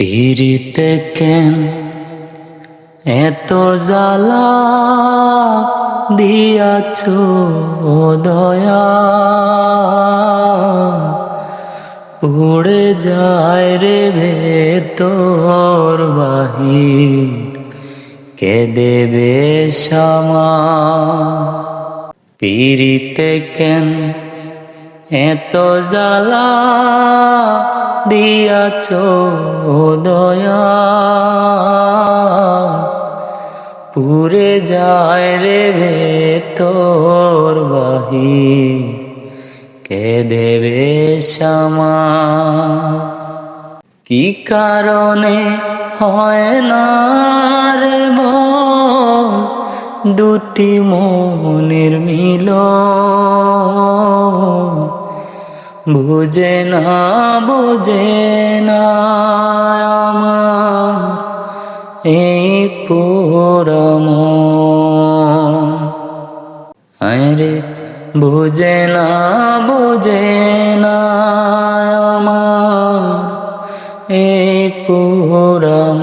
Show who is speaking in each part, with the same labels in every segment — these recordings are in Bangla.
Speaker 1: পিরিতে কেন এত জ্বালা দিয়াছ দয়া? পুড়ে যায় রে ভেতর বাহির, কে দেবে সমা? পিরিতে কেন এত জ্বালা দিয়াছ দয়া পুরে যায় রে ভেতর বাহি কে দেবে সমা কি কারণে হয় না রে দুটি মনের মিল বুঝে না বুঝে না আমার এই পুরম আরে বুঝে না বুঝে না আমার এই পুরম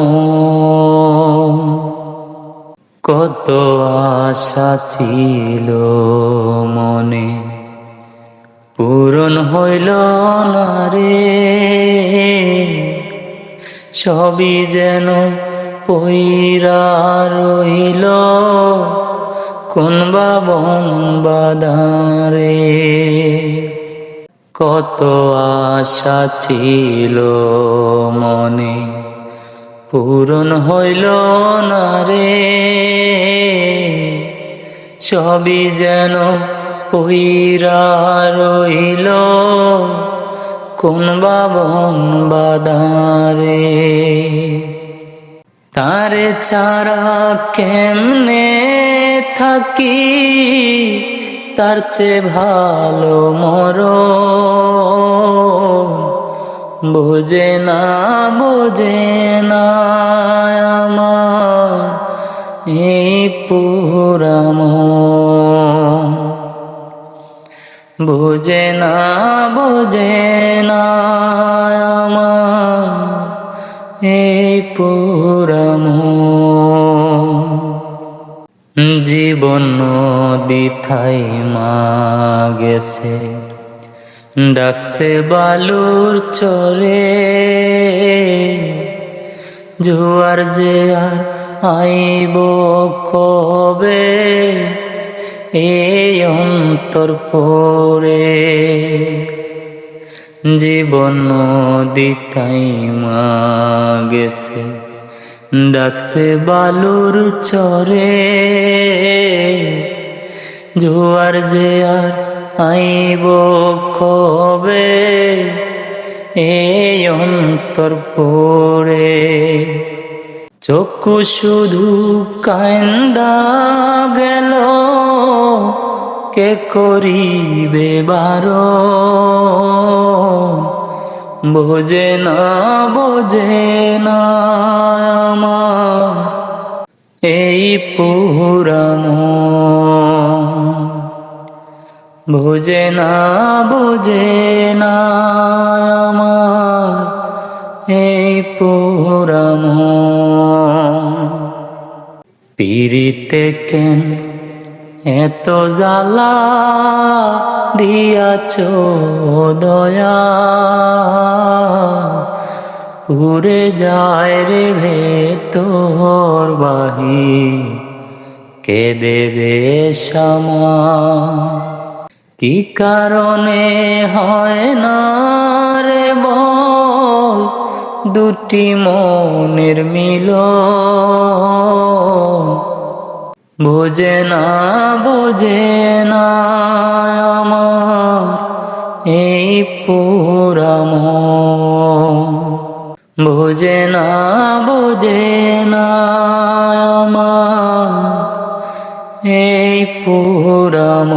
Speaker 1: কত আশা ছিল মনে পূরণ হইল না রে। সবই যেন পইরা রইল কোন বাবন বাদারে কত আশা ছিল মনে, পূরণ হইল না রে। সবই যেন পইরা রইল কোন বাবন বাদারে তারে ছাড়া কেমনে থাকি? তার চেয়ে ভালো মর বোঝে না বোঝে না আমার এই পুরাম বোঝে না বোঝে না আমার এই পুরাম। জীবন নদী থাই মা গেছে, ডাকছে বালুর চরে। জুয়ার যে আর আইব কবে? এই অন্তর পরে জীবন দিতাই মা গেছে, ডাকছে বালুর চরে। জোয়ার যে আর আইব কবে এই অন্তর পরে। চক্ষু শুধু কান্দা গেল। কে করিবে বারো? বোঝে না বোঝে না এই পুরাম বোঝে না বোঝে না এই পুরাম পিরিতে কেন এত জ্বালা দিয়াছ দয়া? পুরে যায় রে ভেতর বাহি কে দেবে সমা কি কারণে হয় না রে বল? দুটি মনের মিল বোঝে না বোঝে না এই পুরাম বোঝে না বোঝে না এই পুরাম